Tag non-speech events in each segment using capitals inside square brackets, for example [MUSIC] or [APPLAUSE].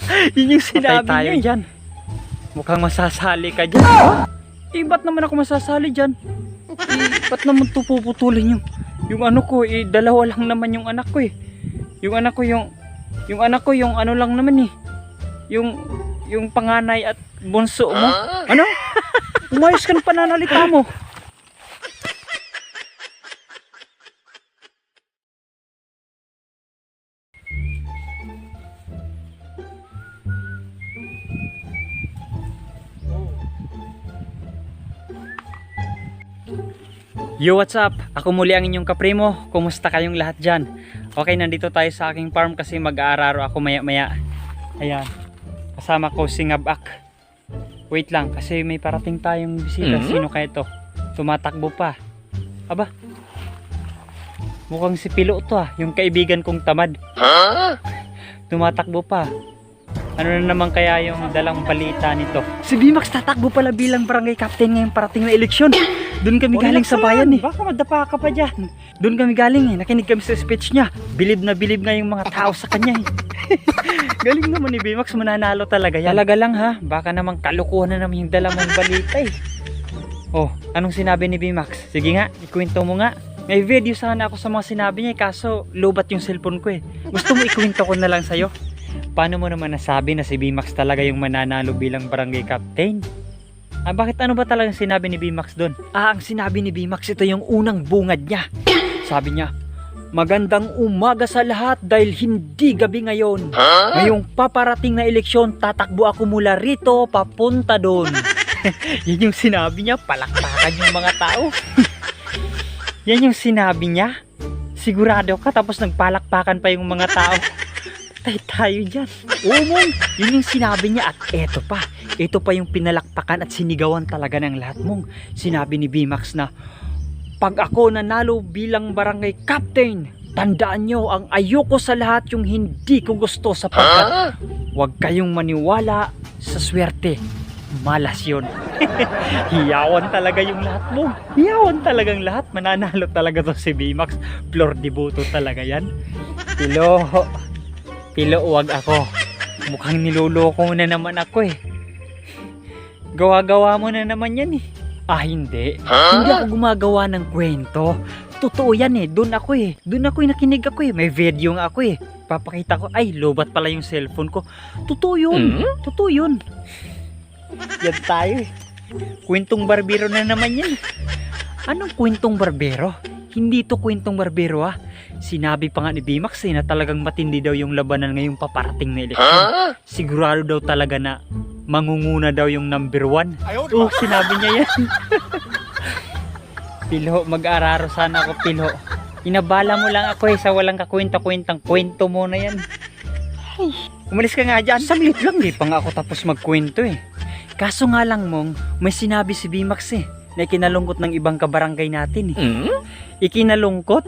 [LAUGHS] Yun yung sinabi tayo niya. dyan. Mukhang masasali ka dyan. Ha? [GASPS] Eh, ba't naman ako masasali dyan? Eh, ba't naman ito puputulin yung, yung ano ko, eh, dalawa lang naman yung anak ko eh. Yung anak ko yung, yung anak ko yung ano lang naman eh. Yung, yung panganay at bunso mo. Ano? [LAUGHS] Umayos ka ng pananalita mo. Yo, what's up? Ako muli ang inyong kaprimo. Kumusta kayong lahat dyan? Okay, nandito tayo sa aking farm kasi mag-aararo ako maya-maya. Ayan. Kasama ko si Ngabak. Wait lang, kasi may parating tayong bisita. Mhm. Sino kaya to? Tumatakbo pa. Aba. Mukhang si Pilo to ah. Yung kaibigan kong tamad. Tumatakbo pa. Ano na naman kaya yung dalang balita nito? Si Bimax tatakbo pala bilang barangay captain ngayong parating na eleksyon. Doon kami galing sa bayan eh. Baka madapa ka pa dyan. Doon kami galing eh. Nakinig kami sa speech niya. Bilib na bilib nga yung mga tao sa kanya eh. [LAUGHS] galing naman ni Bimax. Mananalo talaga yan. Talaga lang ha. Baka naman kalukuhan na naman yung dala mong balita eh. Oh, anong sinabi ni Bimax? Sige nga, ikwento mo nga. May video sana ako sa mga sinabi niya eh, kaso lobat yung cellphone ko eh. Gusto mo ikwento ko na lang sa'yo? Paano mo naman nasabi na si Bimax talaga yung mananalo bilang barangay captain? Ah, bakit ano ba talagang sinabi ni Bimax doon? Ah, ang sinabi ni Bimax ito yung unang bungad niya. Sabi niya, Magandang umaga sa lahat dahil hindi gabi ngayon. Ngayong paparating na eleksyon, tatakbo ako mula rito papunta doon. [LAUGHS] Yan yung sinabi niya, palakpakan yung mga tao. [LAUGHS] Yan yung sinabi niya. Sigurado ka tapos nagpalakpakan pa yung mga tao. Patay tayo dyan. Oo mong, yun yung sinabi niya at eto pa. Ito pa yung pinalakpakan at sinigawan talaga ng lahat mong. Sinabi ni Bimax na, pag ako nanalo bilang barangay captain, tandaan nyo ang ayoko sa lahat yung hindi ko gusto sapagkat huwag kayong maniwala sa swerte. Malas yun. [LAUGHS] Hiyawan talaga yung lahat mo. Hiyawan talagang lahat. Mananalo talaga to si Bimax. Flor de Boto talaga yan. Pilo. Pilo, wag ako. Mukhang niloloko na naman ako eh. Gawa-gawa mo na naman yan eh. Ah, hindi. Hindi ako gumagawa ng kwento. Totoo yan eh. Doon ako eh. Doon ako eh. Nakinig ako eh. May video nga ako eh. Papakita ko. Ay, lobat pala yung cellphone ko. Totoo yun. Totoo yun. Yan tayo eh. Kwentong barbero na naman yan. Anong kwentong barbero? Hindi to kwentong barbero ah. Sinabi pa nga ni Bimax eh na talagang matindi daw yung labanan ngayong paparating na eleksyon. Sigurado daw talaga na mangunguna daw yung number one. Oh, sinabi niya yan. [LAUGHS] Pilo, mag-araro sana ako, Pilo. Inabala mo lang ako eh sa walang kakwenta-kwentang kwento mo na yan. Ay, umalis ka nga dyan. Saglit lang, di pa nga ako tapos magkwento eh. Kaso nga lang mong, may sinabi si Bimax eh, na ikinalungkot ng ibang kabarangay natin eh. Ikinalungkot?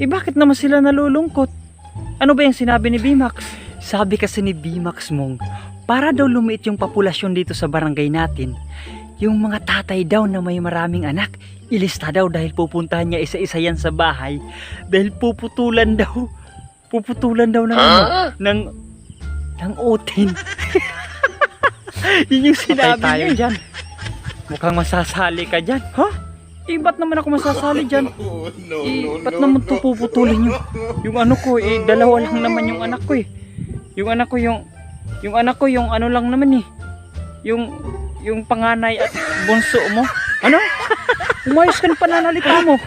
Eh bakit naman sila nalulungkot? Ano ba yung sinabi ni Bimax? Sabi kasi ni Bimax mong, para daw lumiit yung populasyon dito sa barangay natin, yung mga tatay daw na may maraming anak, ilista daw dahil pupuntahan niya isa-isa yan sa bahay dahil puputulan daw puputulan daw ng ano, ng ng utin. [LAUGHS] Yun yung sinabi niya. Dyan. Mukhang masasali ka dyan. Ha? Eh, ba't naman ako masasali dyan? [LAUGHS] eh, ba't naman ito puputulin yung, yung ano ko, eh, dalawa lang naman yung anak ko eh. Yung anak ko yung, yung anak ko yung ano lang naman eh. Yung, yung panganay at bunso mo. Ano? [LAUGHS] Umayos ka ng pananalita mo.